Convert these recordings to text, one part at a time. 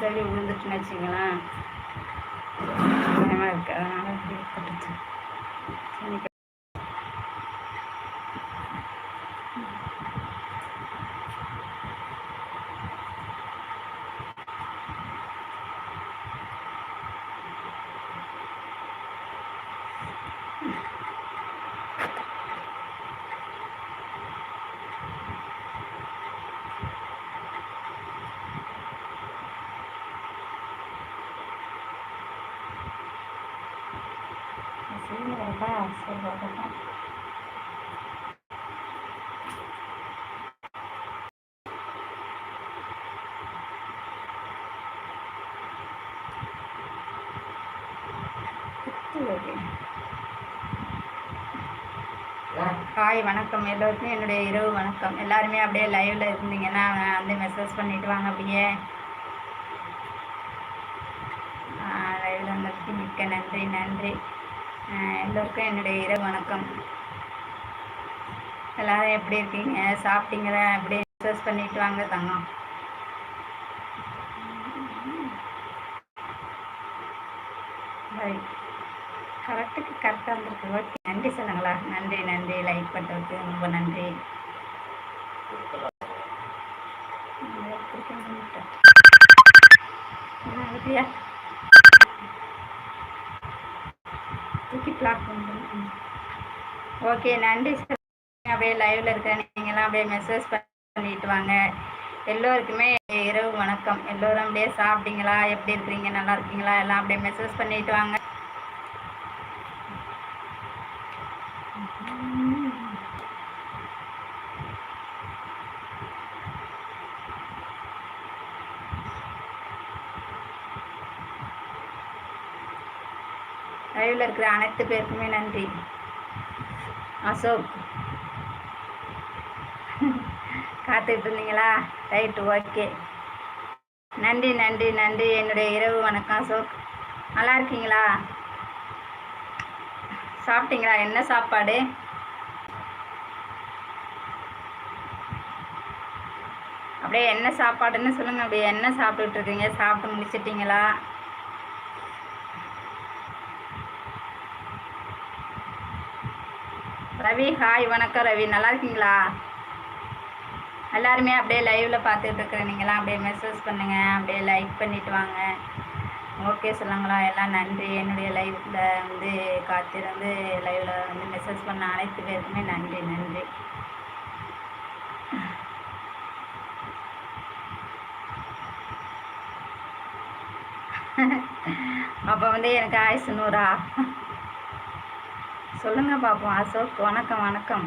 தள்ளி விழுந்துட்டுன்னு வச்சுங்களேன் பயமாக இருக்குது அதனால் இப்படி போட்டுச்சு சரி சரி வரப்பா சரி வரப்பா ஹாய் வணக்கம். எல்லோருக்கும் என்னுடைய இரவு வணக்கம். எல்லாருமே அப்படியே லைவ்ல இருந்தீங்கன்னா வந்து மெசேஜ் பண்ணிட்டு வாங்க அப்படியே. லைவ்ல வந்ததுக்கு மிக்க நன்றி நன்றி. எல்லோருக்கும் என்னுடைய இரவு வணக்கம். எல்லாரும் எப்படி இருக்கீங்க? சாப்பிட்டீங்களா? அப்படியே மெசேஜ் பண்ணிட்டு வாங்க தங்கம். ரைட் கரெக்டுக்கு கரெக்டாக இருந்திருக்கு. ஓகே நன்றி சொல்லுங்களா நன்றி நன்றி. லைக் பண்ணுறதுக்கு ரொம்ப நன்றி. தூக்கி பிளாக் பண்ணுறேன் ஓகே நன்றி சார் அப்படியே லைவ்ல இருக்க நீங்களாம் அப்படியே மெசேஜ் பண்ணிட்டு வாங்க. எல்லோருக்குமே இரவு வணக்கம். எல்லோரும் அப்படியே சாப்பிட்டீங்களா? எப்படி இருக்கிறீங்க? நல்லா இருக்கீங்களா? எல்லாம் அப்படியே மெசேஜ் பண்ணிட்டு வாங்க லைவ்ல இருக்கிற அனைத்து பேருக்குமே நன்றி. அசோக். காத்துக்கிட்டு இருந்தீங்களா ரைட்டு ஓகே. நன்றி நன்றி நன்றி. என்னுடைய இரவு வணக்கம் அசோக். நல்லா இருக்கீங்களா? சாப்பிட்டீங்களா? என்ன சாப்பாடு? அப்படியே என்ன சாப்பாடுன்னு சொல்லுங்க அப்படியே. என்ன சாப்பிட்டுட்டு இருக்கீங்க? சாப்பிட்டு முடிச்சிட்டிங்களா? ரவி ஹாய் வணக்கம் ரவி. நல்லா இருக்கீங்களா எல்லாருமே அப்படியே லைவ்ல பார்த்துட்டு இருக்கிற நீங்களாம் அப்படியே மெசேஜ் பண்ணுங்க. அப்படியே லைக் பண்ணிட்டு வாங்க. ஓகே சொல்லுங்களா. எல்லாம் நன்றி. என்னுடைய லைவ்ல வந்து காத்திருந்து லைவ்ல வந்து மெசேஜ் பண்ண அனைத்து பேருக்குமே நன்றி நன்றி. அப்போ வந்து எனக்கு ஆயுசு நூறா? சொல்லுங்க பாப்போம் அசோக் வணக்கம் வணக்கம்.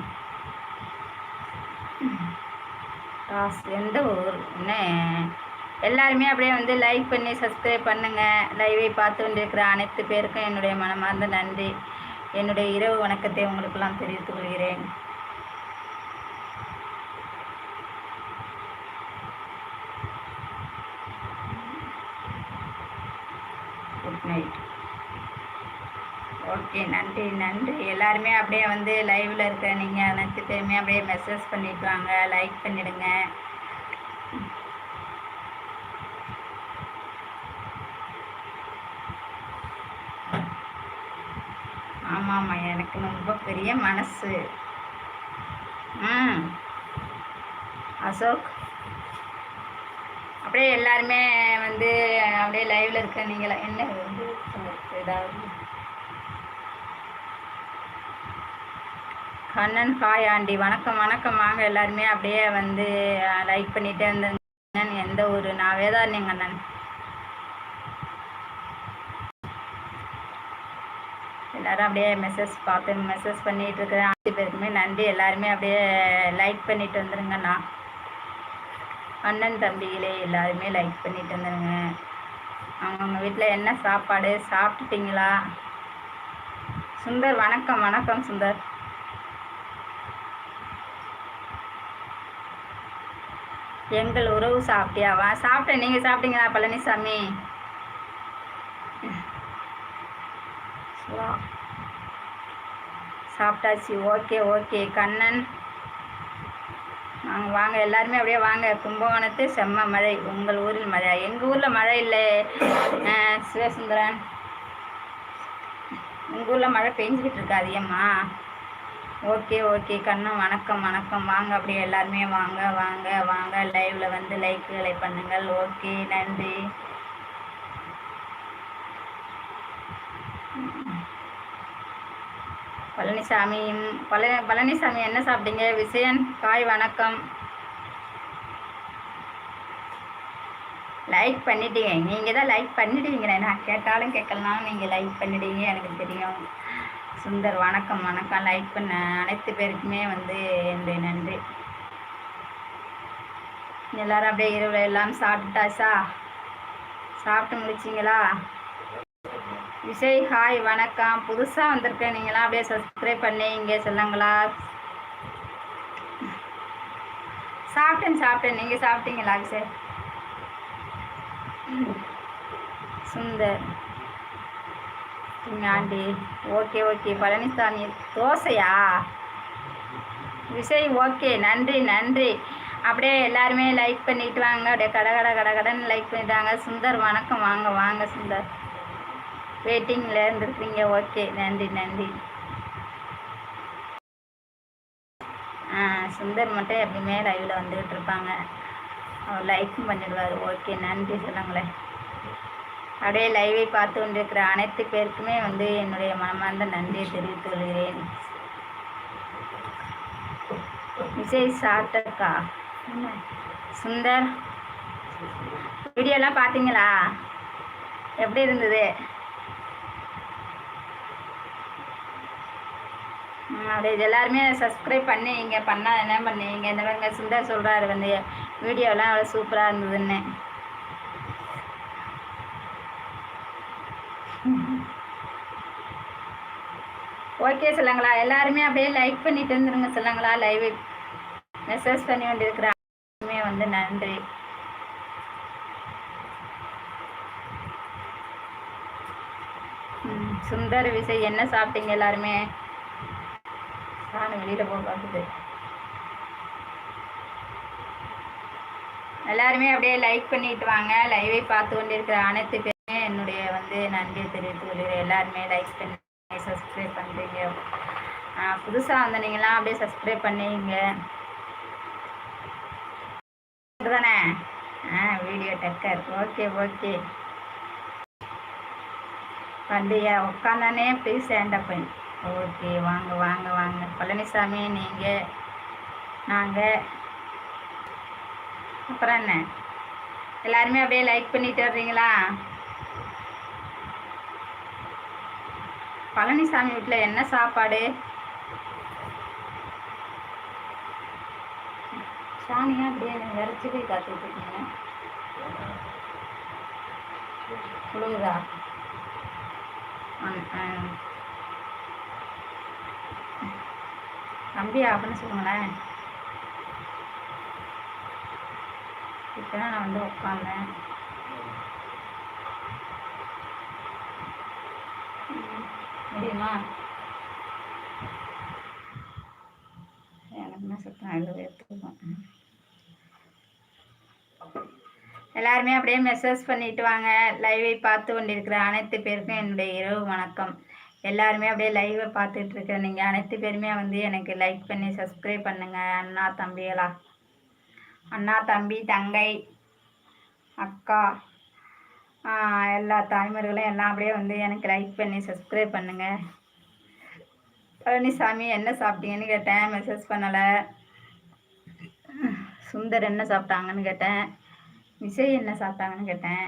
காசு எந்த ஊர்? என்ன? எல்லாருமே அப்படியே வந்து லைக் பண்ணி சப்ஸ்கிரைப் பண்ணுங்க. லைவை பார்த்து கொண்டிருக்கிற அனைத்து பேருக்கும் என்னுடைய மனமார்ந்த நன்றி. என்னுடைய இரவு வணக்கத்தை உங்களுக்கெல்லாம் தெரிவித்துக் கொள்கிறேன் குட் நைட் ஓகே நன்றி நன்றி. எல்லாருமே அப்படியே வந்து லைவ்ல இருக்கிற நீங்கள் அனைத்து பேருமே அப்படியே மெசேஜ் பண்ணிட்டு வாங்க லைக் பண்ணிடுங்க. ஆமாம்மா எனக்கு ரொம்ப பெரிய மனசு. ம். அசோக்? அப்படியே எல்லாருமே வந்து அப்படியே லைவ்ல இருக்க நீங்களா என்ன? வந்து ஏதாவது கண்ணன் ஹாய் ஆண்டி. வணக்கம் வணக்கம். வாங்க எல்லாருமே அப்படியே வந்து லைக் பண்ணிட்டே இருந்தேன் எந்த ஊர்? நான் வேதாரண்யம் கண்ணன் எல்லாரும் அப்படியே மெசேஜ் பார்த்து மெசேஜ் பண்ணிட்டு இருக்கிறேன் அனைத்து பேருக்குமே நன்றி. எல்லாருமே அப்படியே லைக் பண்ணிட்டு வந்துருங்கண்ணா அண்ணன் தம்பிகளே எல்லாருமே லைக் பண்ணிட்டு வந்துருங்க. அவங்கவுங்க வீட்டில் என்ன சாப்பாடு? சாப்பிட்டுட்டீங்களா? சுந்தர் வணக்கம் வணக்கம் சுந்தர். எங்கள் உறவு சாப்பிட்டியாவா? சாப்பிட்டேன். நீங்கள் சாப்பிட்டீங்களா பழனிசாமி? சாப்பிட்டாச்சு. Okay okay. கண்ணன். வாங்க வாங்க. எல்லாருமே அப்படியே வாங்க. கும்பகோணத்து செம்ம மழை. உங்கள் ஊரில் மழை. எங்கள் ஊரில் மழை இல்லை. சிவசுந்தரன். உங்கள் ஊரில் மழை பெஞ்சிக்கிட்டு இருக்கா அதிகமா ஓகே ஓகே. கண்ணு வணக்கம் வணக்கம். வாங்க அப்படியே எல்லாருமே வாங்க வாங்க வாங்க. லைவ்ல வந்து லைக்குகளை பண்ணுங்கள். ஓகே நன்றி. பழனிசாமி பழனி பழனிசாமி என்ன சாப்பிட்டீங்க? விசயன் காய் வணக்கம். லைக் பண்ணிட்டீங்க. நீங்கள் தான் லைக் பண்ணிடுவீங்களே நான் கேட்டாலும் கேட்கலனாலும் நீங்கள் லைக் பண்ணிடுவீங்க எனக்கு தெரியும். சுந்தர் வணக்கம் வணக்கம். லைக் பண்ண அனைத்து பேருக்குமே வந்து என்னுடைய நன்றி. எல்லாரும் அப்படியே இரவு எல்லாம் சாப்பிட்டாச்சா? சாப்பிட்டு முடிச்சிங்களா? விஜய் ஹாய் வணக்கம். புதுசாக வந்திருக்கேன் நீங்களாம் அப்படியே சப்ஸ்கிரைப் பண்ணி இங்கே சொல்லுங்களா? சாப்பிட்டேன் சாப்பிட்டேன். நீங்கள் சாப்பிட்டீங்களா Vijay? Sundar. Aunty. Okay okay. Palanisamy தோசையா? விஜய் ஓகே. நன்றி நன்றி. அப்படியே எல்லாருமே லைக் பண்ணிட்டு வாங்க. அப்படியே கட கட கட கடன்னு லைக் பண்ணிட்டாங்க சுந்தர் வணக்கம். வாங்க வாங்க சுந்தர். வெயிட்டிங்கில் இருந்திருக்கீங்க ஓகே. நன்றி நன்றி. ஆ சுந்தர் மட்டும் எப்பயுமே லைவில் வந்துக்கிட்டு இருப்பாங்க. அவர் லைக்கும் பண்ணிடுவார். ஓகே. நன்றி சொல்லுங்களேன். அப்படியே லைவை பார்த்து கொண்டிருக்கிற அனைத்து பேருக்குமே வந்து என்னுடைய மனமார்ந்த நன்றியை தெரிவித்துக் கொள்கிறேன். விஜய் சாப்பிட்டக்கா சுந்தர்? வீடியோலாம் பார்த்தீங்களா? எப்படி இருந்தது? அப்படியே இது எல்லாருமே சப்ஸ்கிரைப் பண்ணி இங்கே பண்ணால் என்ன பண்ணீங்க? இந்த மாதிரி சுந்தர் சொல்கிறாரு வந்து வீடியோலாம் அவ்வளோ சூப்பராக இருந்ததுன்னு. ஓகே சொல்லுங்களா? எல்லாருமே அப்படியே லைக் பண்ணிட்டு இருந்துருங்க சொல்லுங்களா? லைவ் மெசேஜ் பண்ணி கொண்டிருக்கிற வந்து நன்றி. சுந்தர் விசய் என்ன சாப்பிட்டீங்க எல்லாருமே? நான் வெளியில் போக பார்க்குது எல்லாருமே அப்படியே லைக் பண்ணிட்டு வாங்க. லைவை பார்த்து கொண்டிருக்கிற அனைத்து பேருமே என்னுடைய வந்து நன்றியை தெரிவித்து கொள்கிறேன். எல்லாருமே லைக் பண்ணி சப்ஸ்கிரைப் பண்ணுறீங்க புதுசாக வந்தனீங்களா அப்படியே சப்ஸ்கிரைப் பண்ணிங்க தானே ஆ வீடியோ டக்கர். ஓகே ஓகே வந்தியா உட்காந்தானே ப்ளீஸ் ஸ்டாண்டப் பண்ணி. ஓகே வாங்க வாங்க வாங்க. பழனிசாமி நீங்கள் நாங்கள் அப்புறம் என்ன? எல்லாருமே அப்படியே லைக் பண்ணிட்டு வர்றீங்களா? பழனிசாமி வீட்டில் என்ன சாப்பாடு? சாணியா அப்படியே விரைச்சி போய் காத்துட்டு இருக்கீங்க? குழுகுதா ஆ- ஆ. தம்பி அப்படின்னு சொல்லுங்களேன். இப்போ நான் வந்து உட்காந்தேன் முடியுமா? எனக்கு சுத்தம் எழுத எடுத்துக்கோம் எல்லாருமே அப்படியே மெசேஜ் பண்ணிட்டு வாங்க. லைவை பார்த்து கொண்டிருக்கிற அனைத்து பேருக்கும் என்னுடைய இரவு வணக்கம். எல்லாருமே அப்படியே லைவை பார்த்துட்டு இருக்கிற நீங்கள் அனைத்து பேருமே வந்து எனக்கு லைக் பண்ணி சப்ஸ்கிரைப் பண்ணுங்க. அண்ணா தம்பிகளா? அண்ணா தம்பி தங்கை அக்கா எல்லா தாய்மார்களும் எல்லாம் அப்படியே வந்து எனக்கு லைக் பண்ணி சப்ஸ்கிரைப் பண்ணுங்கள் பழனிசாமி என்ன சாப்பிட்டீங்கன்னு கேட்டேன். மெசேஜ் பண்ணலை. சுந்தர் என்ன சாப்பிட்டாங்கன்னு கேட்டேன். விஜய் என்ன சாப்பிட்டாங்கன்னு கேட்டேன்.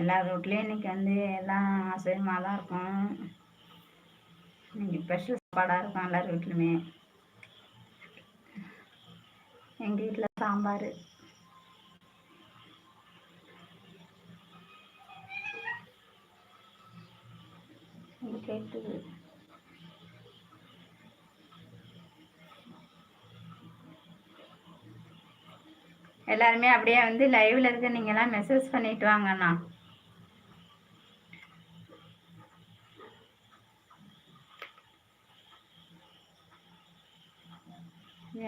எல்லா வீட்லேயும் இன்னைக்கு வந்து எல்லாம் அசைவமாக தான் இருக்கும். இன்னைக்கு ஸ்பெஷல் சாப்பாடாக இருக்கும் எல்லார் வீட்லையுமே. எங்கள் வீட்டில் சாம்பார். கேட்டுது. எல்லாருமே அப்படியே வந்து லைவ்ல இருக்க நீங்களாம் மெசேஜ் பண்ணிட்டு வாங்கண்ணா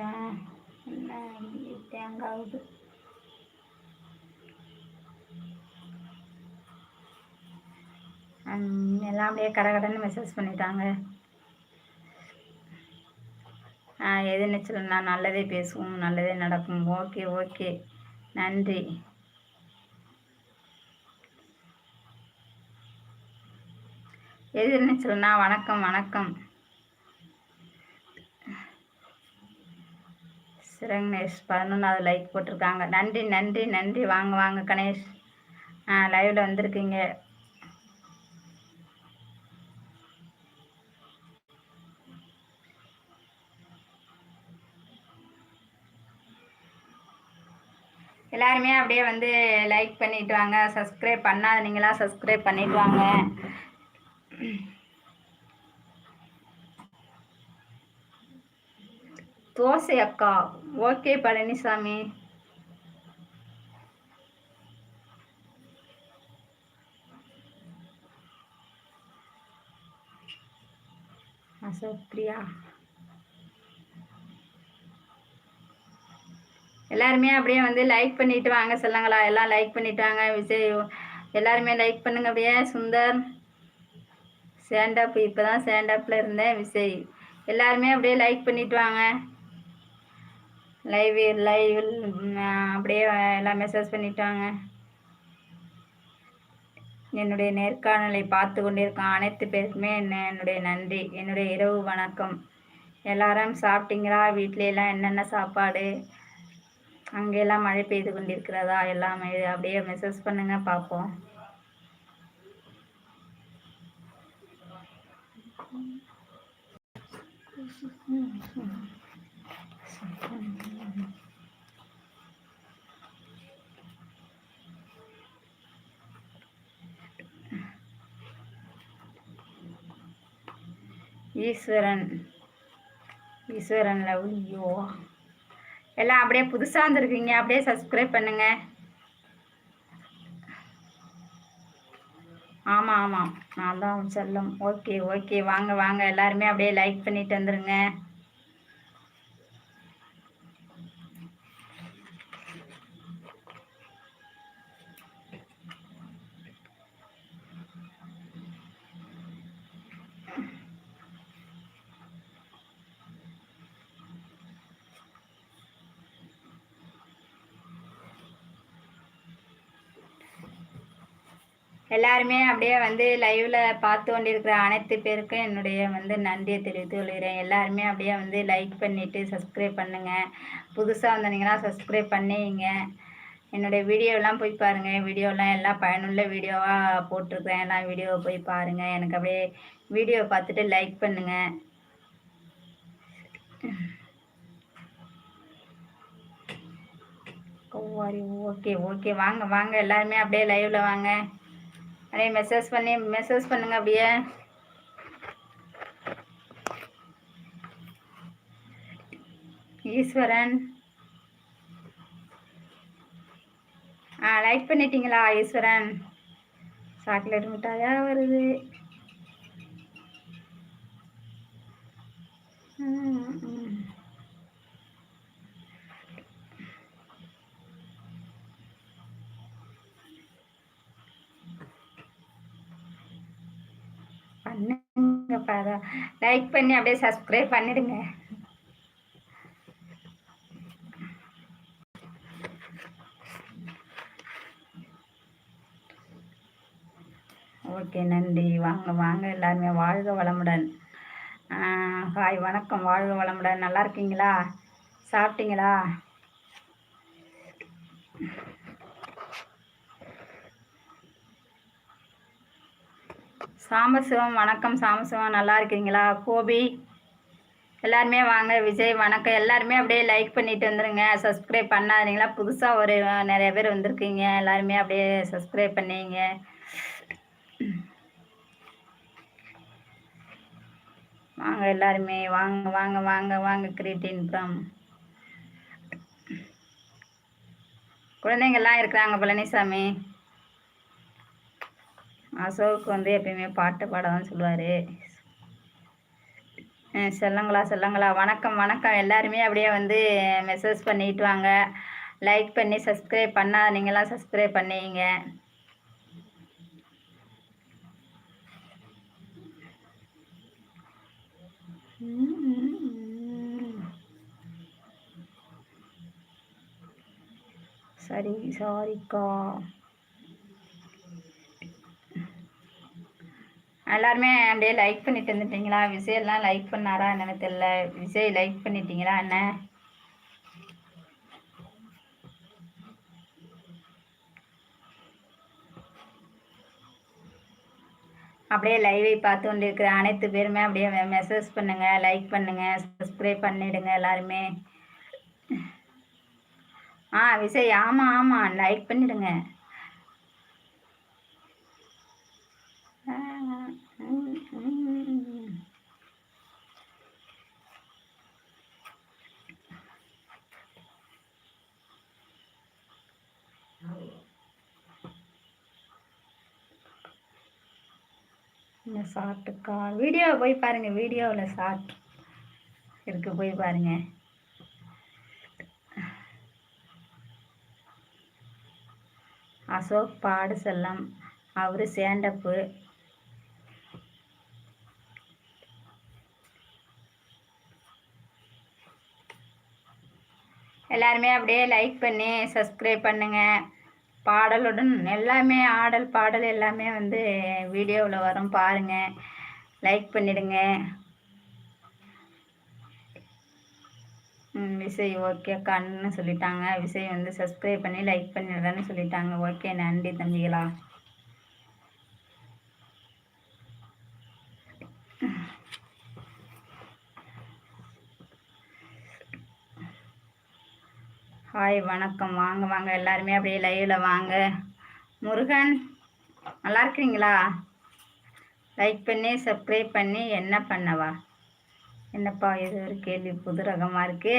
ஏன் என்ன தேங்காவுது எல்லாம் அப்படியே கடகடன்னு மெசேஜ் பண்ணிட்டாங்க. எது நிச்சலம்னா நல்லதே பேசுவோம் நல்லதே நடக்கும். Okay okay. நன்றி. எது நிச்சலம்னா வணக்கம் வணக்கம். சிரங்கணேஷ் பதினொன்றாவது லைக் போட்டிருக்காங்க. நன்றி நன்றி நன்றி. வாங்க வாங்க கணேஷ். ஆ லைவில் வந்திருக்கீங்க. எல்லாருமே அப்படியே வந்து லைக் பண்ணிட்டு வாங்க. சப்ஸ்கிரைப் பண்ணாத நீங்களா சப்ஸ்கிரைப் பண்ணிட்டு வாங்க. தோசை அக்கா. ஓகே பழனிசாமி. அசோக் எல்லாருமே அப்படியே வந்து லைக் பண்ணிட்டு வாங்க சொல்லுங்களா எல்லாம் லைக் பண்ணிட்டு வாங்க விஜய் எல்லாருமே லைக் பண்ணுங்க அப்படியே. சுந்தர் சேண்டப் இப்போ தான் சேண்டப்பில் இருந்தேன். விஜய் எல்லாருமே அப்படியே லைக் பண்ணிட்டு வாங்க. லைவ் லைவ் அப்படியே எல்லாம் மெசேஜ் பண்ணிட்டு வாங்க. என்னுடைய நேர்காணலை பார்த்து கொண்டிருக்கோம் அனைத்து பேருக்குமே என்னுடைய நன்றி. என்னுடைய இரவு வணக்கம். எல்லாரும் சாப்பிட்டீங்களா? வீட்லையெல்லாம் என்னென்ன சாப்பாடு? அங்கெல்லாம் மழை பெய்து கொண்டிருக்கிறதா? எல்லாமே அப்படியே மெசேஜ் பண்ணுங்க பார்ப்போம். ஈஸ்வரன். ஈஸ்வரன் லவ் லவ்லியோ எல்லாம் அப்படியே புதுசாக வந்துருக்கீங்க. அப்படியே சப்ஸ்கிரைப் பண்ணுங்க. ஆமாம் ஆமாம் நான் தான் செல்லம். ஓகே ஓகே வாங்க வாங்க. எல்லாருமே அப்படியே லைக் பண்ணிட்டு வந்துருங்க. எல்லாருமே அப்படியே வந்து லைவ்ல பார்த்து கொண்டிருக்கிற அனைத்து பேருக்கும் என்னுடைய வந்து நன்றியை தெரிவித்து கொள்கிறேன். எல்லாருமே அப்படியே வந்து லைக் பண்ணிவிட்டு சப்ஸ்கிரைப் பண்ணுங்கள் புதுசாக வந்தீங்கன்னா சப்ஸ்கிரைப் பண்ணிங்க. என்னுடைய வீடியோலாம் போய் பாருங்கள் வீடியோலாம் எல்லாம் பயனுள்ள வீடியோவாக போட்டிருக்கேன் எல்லாம் வீடியோவை போய் பாருங்கள் எனக்கு அப்படியே வீடியோ பார்த்துட்டு லைக் பண்ணுங்கள் ஓகே ஓகே வாங்க வாங்க. எல்லாருமே அப்படியே லைவில் வாங்க. அப்படியே மெசேஜ் பண்ணி மெசேஜ் பண்ணுங்க அப்படியே. ஈஸ்வரன். ஆ லைக் பண்ணிட்டீங்களா ஈஸ்வரன்? சாக்லேட் மிட்டாயா வருது? ம் பண்ணுங்க பாரு. லைக் பண்ணி அப்படியே சப்ஸ்கிரைப் பண்ணிடுங்க. ஓகே நன்றி. வாங்க வாங்க. எல்லாருமே வாழ்க வளமுடன். ஹாய் வணக்கம். வாழ்க வளமுடன். நல்லா இருக்கீங்களா? சாப்பிட்டீங்களா? சாமசிவம் வணக்கம் சாமசிவம் நல்லா இருக்கீங்களா? கோபி எல்லாருமே வாங்க. விஜய் வணக்கம். எல்லாருமே அப்படியே லைக் பண்ணிட்டு வந்துடுங்க சப்ஸ்கிரைப் பண்ணாதீங்களா? புதுசாக ஒரு நிறைய பேர் வந்திருக்கீங்க. எல்லாருமே அப்படியே சப்ஸ்கிரைப் பண்ணிங்க. வாங்க எல்லாருமே. வாங்க வாங்க வாங்க வாங்க கிரீட்டின் ஃப்ரம் குழந்தைங்கள்லாம் இருக்கிறாங்க பழனிசாமி. அசோக் வந்து எப்பயுமே பாட்டு பாட தான் சொல்லுவார் செல்லங்களா செல்லங்களா. வணக்கம் வணக்கம். எல்லாருமே அப்படியே வந்து மெசேஜ் பண்ணிட்டு வாங்க. லைக் பண்ணி சப்ஸ்கிரைப் பண்ணாத நீங்களாம் சப்ஸ்கிரைப் பண்ணிங்க. சரி சாரிக்கா எல்லாருமே அப்படியே லைக் பண்ணிட்டு இருந்துட்டீங்களா? விஜய் எல்லாம் லைக் பண்ணாரா என்னன்னு தெரியல. விஜய் லைக் பண்ணிட்டீங்களா என்ன? அப்படியே லைவை பார்த்து கொண்டு இருக்கிற அனைத்து பேருமே அப்படியே மெசேஜ் பண்ணுங்க லைக் பண்ணுங்க சப்ஸ்கிரைப் பண்ணிடுங்க எல்லாருமே. ஆ விஜய் ஆமாம் ஆமாம் லைக் பண்ணிடுங்க. இந்த ஷார்ட்டுக்கா வீடியோவை போய் பாருங்க வீடியோவில் ஷார்ட் இருக்கு போய் பாருங்க. அசோக் பாடு செல்லம் அவரு சேண்டப்பு எல்லாருமே அப்படியே லைக் பண்ணி சப்ஸ்கிரைப் பண்ணுங்கள் பாடலுடன் எல்லாமே ஆடல் பாடல் எல்லாமே வந்து வீடியோவில் வரும். பாருங்கள் லைக் பண்ணிடுங்க. விசை விசய் ஓகே கண்ணு சொல்லிட்டாங்க. விசய் வந்து சப்ஸ்கிரைப் பண்ணி லைக் பண்ணிடுறேன்னு சொல்லிட்டாங்க. ஓகே நன்றி தம்பிகளா. ஹாய் வணக்கம். வாங்க வாங்க. எல்லாருமே அப்படியே லைவில் வாங்க. முருகன் நல்லா இருக்கிறீங்களா? லைக் பண்ணி சப்ஸ்கிரைப் பண்ணி என்ன பண்ணவா? என்னப்பா இது ஒரு கேள்வி புது ரகமாக இருக்கு.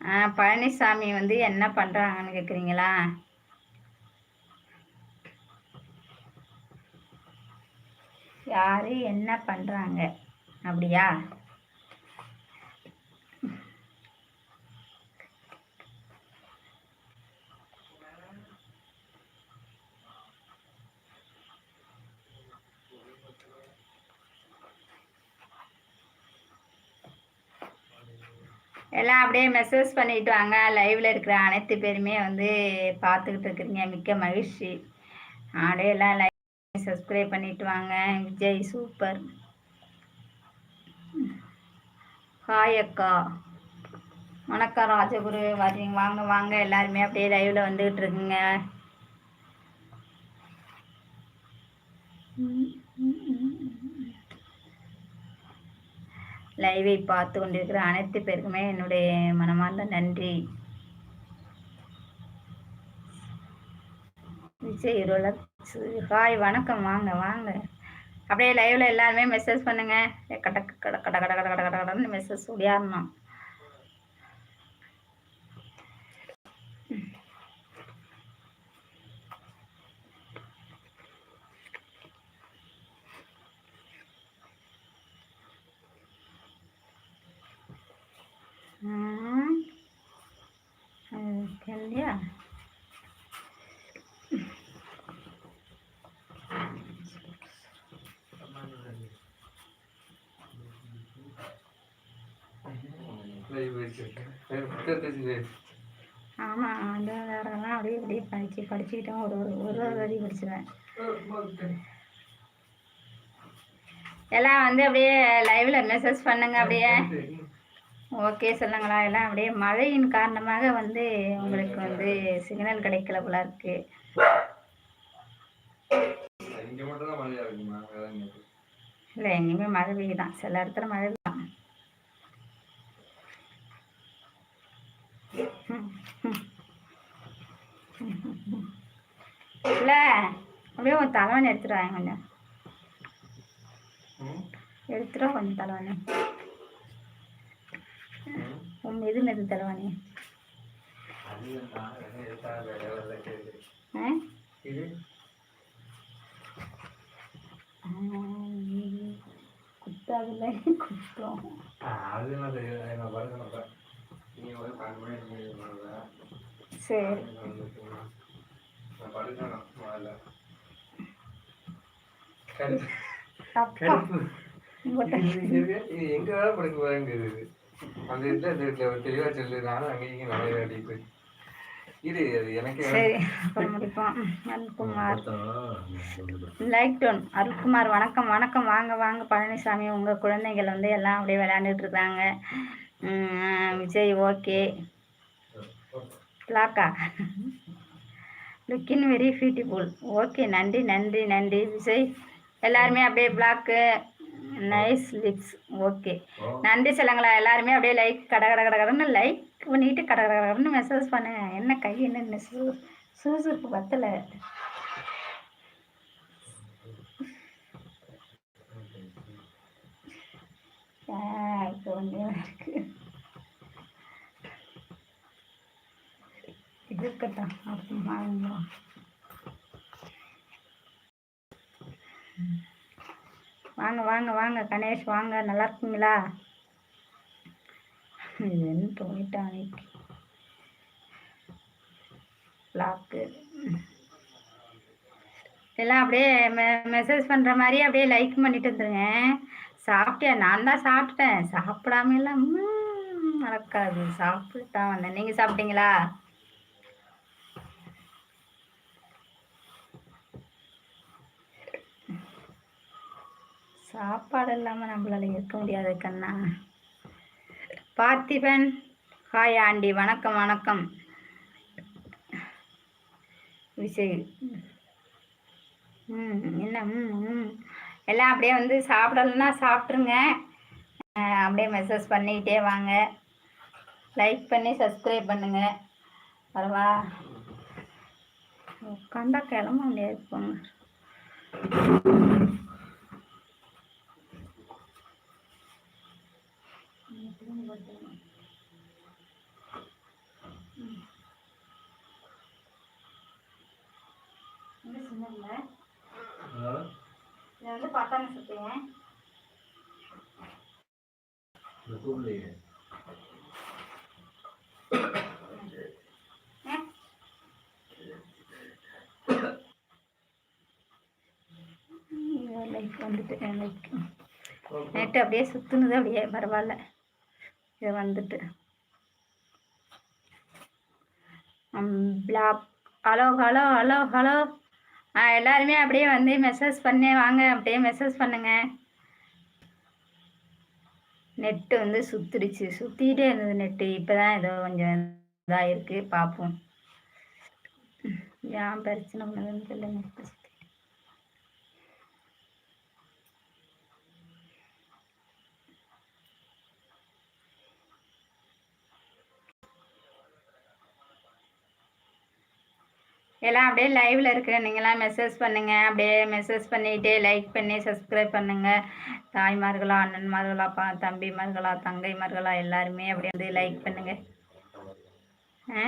ஆ பழனிசாமி வந்து என்ன பண்ணுறாங்கன்னு கேட்குறீங்களா யாரு என்ன பண்ணுறாங்க அப்படியா? எல்லாம் அப்படியே மெசேஜ் பண்ணிட்டு வாங்க. லைவ்ல இருக்கிற அனைத்து பேருமே வந்து பார்த்துக்கிட்டு இருக்கிறீங்க. மிக்க மகிழ்ச்சி. அப்படியே எல்லாம் லைவ் சப்ஸ்கிரைப் பண்ணிட்டு வாங்க. விஜய் சூப்பர் ஹாய் அக்கா வணக்கம் ராஜகுரு. வரீங்க வாங்க வாங்க. எல்லாருமே அப்படியே லைவ்ல வந்துகிட்டு இருக்குங்க. லைவை பார்த்து கொண்டிருக்கிற அனைத்து பேருக்குமே என்னுடைய மனமார்ந்த நன்றி. விஜய் ஹாய் வணக்கம். வாங்க வாங்க. அப்படியே லைவ்ல எல்லாருமே மெசேஜ் பண்ணுங்க கட கட கட கட கட கட கடன்னு மெசேஜ் ஒடியாடணும் Mm-hmm. Okay, yeah. ஆமாம் அந்த வேறெல்லாம் அப்படியே அப்படியே படிச்சு படிச்சுக்கிட்டோம் ஒரு ஒரு ஒரு ஒரு வரி படிச்சுவேன் எல்லாம் வந்து அப்படியே லைவ்ல மெசேஜ் பண்ணுங்க அப்படியே. ஓகே சொல்லுங்களா. எல்லாம் அப்படியே மழையின் காரணமாக வந்து உங்களுக்கு வந்து சிக்னல் கிடைக்கல போல இருக்கு. இல்லை எங்கேயுமே மழை பெய்யுதான் சில இடத்துல மழை இல்லை அப்படியே உன் தலைவன் எடுத்துடுவாங்க கொஞ்சம். எடுத்துட்டா கொஞ்சம் தலைவானே. உன் எது மெது தலைவானே? குத்தாதில்லை குத்தம். சரி. எங்க வேலை படுக்க போறேங்குது அந்த இதுல இந்த இதுல ஒரு தெளிவா சொல்லு நானும் அங்கே இங்கே நிறைய அடி போய் இது எனக்கு சரி முடிப்போம். அருள்குமார் லைக் டோன் அருள்குமார் வணக்கம் வணக்கம். வாங்க வாங்க. பழனிசாமி உங்கள் குழந்தைகள் வந்து எல்லாம் அப்படியே விளையாண்டுட்டு இருக்காங்க விஜய் ஓகே லாக்கா லுக்கின் வெரி பியூட்டிஃபுல் ஓகே நன்றி நன்றி நன்றி விஜய் எல்லாருமே அப்படியே பிளாக்கு நைஸ் லிப்ஸ் ஓகே நன்றி சொல்லுங்களா எல்லாருமே அப்படியே லைக் கட கட கட கடன்னு லைக் பண்ணிட்டு கட கட கட கடன்னு மெசேஜ் பண்ணுங்க என்ன கை என்ன சூ சூசுக்கு பத்தலை இருக்கு இருக்கட்டும் அப்படி வாங்குவோம் வாங்க வாங்க வாங்க கணேஷ் வாங்க நல்லா இருக்கீங்களா இது தோணிட்டானிக்கு லாக்கு எல்லாம் அப்படியே மெ மெசேஜ் பண்ணுற மாதிரி அப்படியே லைக் பண்ணிட்டு வந்துருங்க சாப்பிட்டியா? நான் தான் சாப்பிட்டேன். சாப்பிடாம எல்லாம் மறக்காது. நடக்காது சாப்பிட்டு தான் வந்தேன். நீங்கள் சாப்பிட்டீங்களா? சாப்பாடு இல்லாமல் நம்மளால இருக்க முடியாது கண்ணா. பார்த்திபன். Hi aunty. வணக்கம் வணக்கம். விஜய். ம் என்ன? ம் ம் எல்லாம் அப்படியே வந்து சாப்பிடலன்னா சாப்பிட்ருங்க அப்படியே மெசேஜ் பண்ணிக்கிட்டே வாங்க. லைக் பண்ணி சப்ஸ்கிரைப் பண்ணுங்க. வரவா உட்காந்தா கிளம்ப முடியாது போங்க. சின்ன வந்து பட்டாணி சுற்றுவேன் லைக் வந்துட்டு லைக் நெட்டு அப்படியே சுற்றுனது அப்படியே பரவாயில்ல. இது வந்துட்டு. Black hello hello hello hello. எல்லாருமே அப்படியே வந்து மெசேஜ் பண்ணி வாங்க அப்படியே மெசேஜ் பண்ணுங்க. நெட்டு வந்து சுத்திடுச்சு. சுற்றிக்கிட்டே இருந்தது நெட்டு இப்போ தான் ஏதோ கொஞ்சம் இதாக இருக்குது பார்ப்போம் ஏன் பிரச்சனை பண்ணுதுன்னு எல்லாம் அப்படியே லைவ்ல இருக்கிற நீங்களாம் மெசேஜ் பண்ணுங்க. அப்படியே மெசேஜ் பண்ணிட்டே லைக் பண்ணி சப்ஸ்கிரைப் பண்ணுங்க. தாய்மார்களா அண்ணன்மார்களா பா தம்பிமார்களா தங்கைமார்களா எல்லாருமே அப்படியே வந்து லைக் பண்ணுங்க. ஆ?